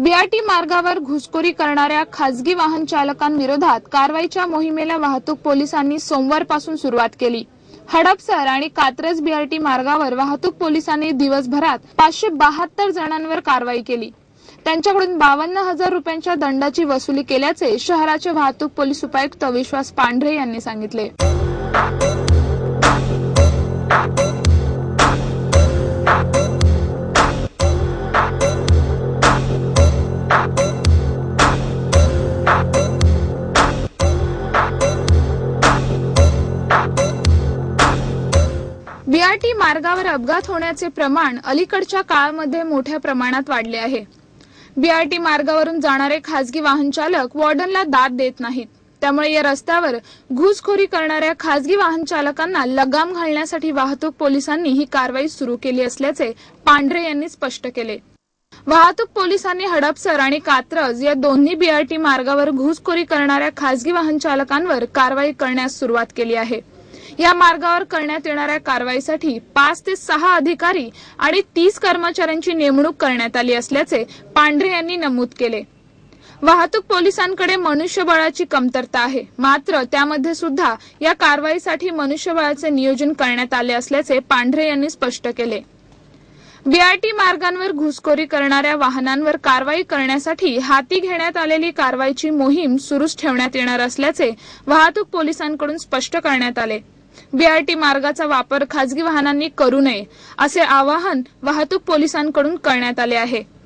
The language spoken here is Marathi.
बीआरटी मार्गावर घुसखोरी करणाऱ्या खासगी वाहन चालकांविरोधात कारवाईच्या मोहिमेला वाहतूक पोलिसांनी सोमवारपासून सुरुवात केली. हडपसर आणि कात्रज बीआरटी मार्गावर वाहतूक पोलिसांनी दिवसभरात पाचशे बहात्तर जणांवर कारवाई केली. त्यांच्याकडून बावन्न हजार रुपयांच्या दंडाची वसुली केल्याचे शहराचे वाहतूक पोलीस उपायुक्त विश्वास पांढरे यांनी सांगितले. बीआरटी मार्गावर अपघात होण्याचे प्रमाण अलीकडच्या काळामध्ये मोठ्या प्रमाणात वाढले आहे. बीआरटी मार्गावरून जाणारे खासगी वाहन चालक वॉर्डनला दाद देत नाहीत. त्यामुळे या रस्त्यावर घुसखोरी करणाऱ्या खासगी वाहन चालकांना लगाम घालण्यासाठी वाहतूक पोलिसांनी ही कारवाई सुरू केली असल्याचे पांढरे यांनी स्पष्ट केले. वाहतूक पोलिसांनी हडपसर आणि कात्रज या दोन्ही बीआरटी मार्गावर घुसखोरी करणाऱ्या खासगी वाहन चालकांवर कारवाई करण्यास सुरुवात केली आहे. या मार्गावर करण्यात येणाऱ्या कारवाईसाठी पाच ते सहा अधिकारी आणि तीस कर्मचाऱ्यांची नेमणूक करण्यात आली असल्याचे पांढरे यांनी नमूद केले. वाहतूक पोलिसांकडे मनुष्यबळाची कमतरता आहे. मात्र त्यामध्ये सुद्धा या कारवाईसाठी मनुष्यबळाचे नियोजन करण्यात आले असल्याचे पांढरे यांनी स्पष्ट केले. बीआरटी मार्गांवर घुसखोरी करणाऱ्या वाहनांवर कारवाई करण्यासाठी हाती घेण्यात आलेली कारवाईची मोहीम सुरूच ठेवण्यात येणार असल्याचे वाहतूक पोलिसांकडून स्पष्ट करण्यात आले. बीआरटी मार्गाचा वापर खासगी वाहनांनी करू नये असे आवाहन वाहतूक पोलिसांकडून करण्यात आले आहे.